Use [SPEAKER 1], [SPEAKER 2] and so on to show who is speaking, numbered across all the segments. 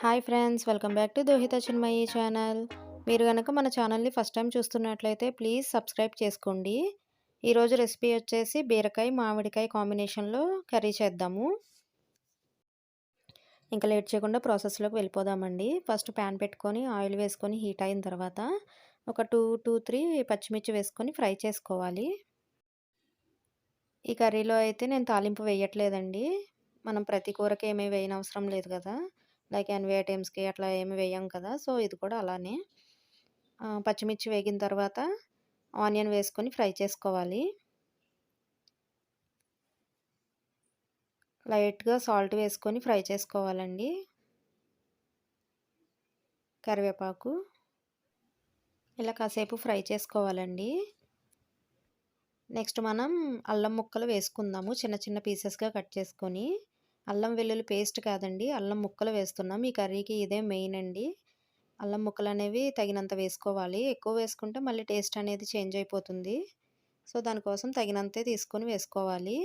[SPEAKER 1] Hi friends welcome back to Dohita Chinmayi channel మీరు కనుక మన ఛానల్ని ఫస్ట్ టైం చూస్తున్నట్లయితే ప్లీజ్ సబ్స్క్రైబ్ చేసుకోండి. ఈరోజు రెసిపీ వచ్చేసి బీరకాయ మామిడికాయ కాంబినేషన్లో కర్రీ చేద్దాము. ఇంకా లేట్ చేయకుండా ప్రాసెస్లోకి వెళ్ళిపోదామండి. ఫస్ట్ ప్యాన్ పెట్టుకొని ఆయిల్ వేసుకొని హీట్ అయిన తర్వాత ఒక టూ టూ త్రీ పచ్చిమిర్చి వేసుకొని ఫ్రై చేసుకోవాలి. ఈ కర్రీలో అయితే నేను తాలింపు వేయట్లేదండి. మనం ప్రతి కూరకి ఏమీ వేయనవసరం లేదు కదా. లైక్ ఎన్వి ఐటమ్స్కి అట్లా ఏమి వేయం కదా. సో ఇది కూడా అలానే. పచ్చిమిర్చి వేగిన తర్వాత ఆనియన్ వేసుకొని ఫ్రై చేసుకోవాలి. లైట్గా సాల్ట్ వేసుకొని ఫ్రై చేసుకోవాలండి. కరివేపాకు. ఇలా కాసేపు ఫ్రై చేసుకోవాలండి. నెక్స్ట్ మనం అల్లం ముక్కలు వేసుకుందాము. చిన్న చిన్న పీసెస్గా కట్ చేసుకొని. అల్లం వెల్లుల్లి పేస్ట్ కాదండి. అల్లం ముక్కలు వేస్తున్నాం. ఈ కర్రీకి ఇదే మెయిన్ అండి. అల్లం ముక్కలు అనేవి తగినంత వేసుకోవాలి. ఎక్కువ వేసుకుంటే మళ్ళీ టేస్ట్ అనేది చేంజ్ అయిపోతుంది. సో దానికోసం తగినంతే తీసుకొని వేసుకోవాలి.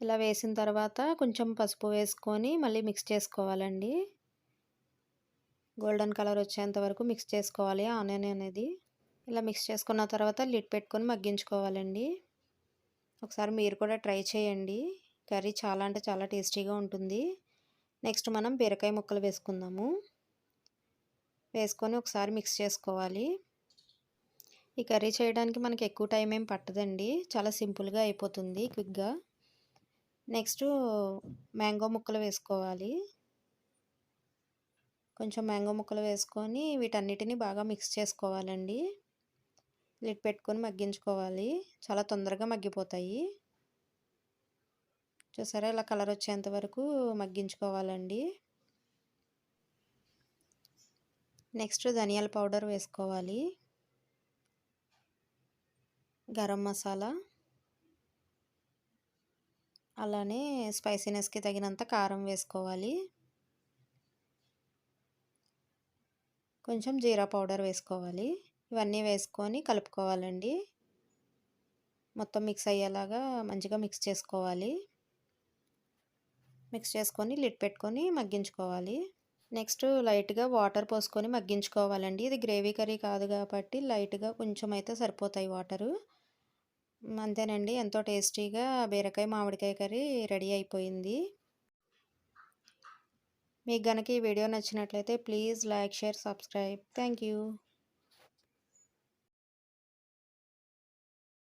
[SPEAKER 1] ఇలా వేసిన తర్వాత కొంచెం పసుపు వేసుకొని మళ్ళీ మిక్స్ చేసుకోవాలండి. గోల్డెన్ కలర్ వచ్చేంత వరకు మిక్స్ చేసుకోవాలి. ఆనియన్ అనేది. ఇలా మిక్స్ చేసుకున్న తర్వాత లిడ్ పెట్టుకొని మగ్గించుకోవాలండి. ఒకసారి మీరు కూడా ట్రై చేయండి. కర్రీ చాలా అంటే చాలా టేస్టీగా ఉంటుంది. నెక్స్ట్ మనం బీరకాయ ముక్కలు వేసుకుందాము. వేసుకొని ఒకసారి మిక్స్ చేసుకోవాలి. ఈ కర్రీ చేయడానికి మనకి ఎక్కువ టైం ఏం పట్టదండి. చాలా సింపుల్గా అయిపోతుంది క్విక్గా. నెక్స్ట్ మ్యాంగో ముక్కలు వేసుకోవాలి. కొంచెం మ్యాంగో ముక్కలు వేసుకొని వీటన్నిటిని బాగా మిక్స్ చేసుకోవాలండి. లిడ్ పెట్టుకొని మగ్గించుకోవాలి. చాలా తొందరగా మగ్గిపోతాయి. చూసారా? ఇలా కలర్ వచ్చేంత వరకు మగ్గించుకోవాలండి. నెక్స్ట్ ధనియాల పౌడర్ వేసుకోవాలి. గరం మసాలా. అలానే స్పైసీనెస్కి తగినంత కారం వేసుకోవాలి. కొంచెం జీరా పౌడర్ వేసుకోవాలి. ఇవన్నీ వేసుకొని కలుపుకోవాలండి. మొత్తం మిక్స్ అయ్యేలాగా మంచిగా మిక్స్ చేసుకోవాలి. మిక్స్ చేసుకొని లిడ్ పెట్టుకొని మగ్గించుకోవాలి. నెక్స్ట్ లైట్గా వాటర్ పోసుకొని మగ్గించుకోవాలండి. ఇది గ్రేవీ కర్రీ కాదు కాబట్టి లైట్గా కొంచెం అయితే సరిపోతాయి వాటరు. అంతేనండి ఎంతో టేస్టీగా బీరకాయ మామిడికాయ కర్రీ రెడీ అయిపోయింది. మీకు కనుక ఈ వీడియో నచ్చినట్లయితే please like share subscribe. Thank you.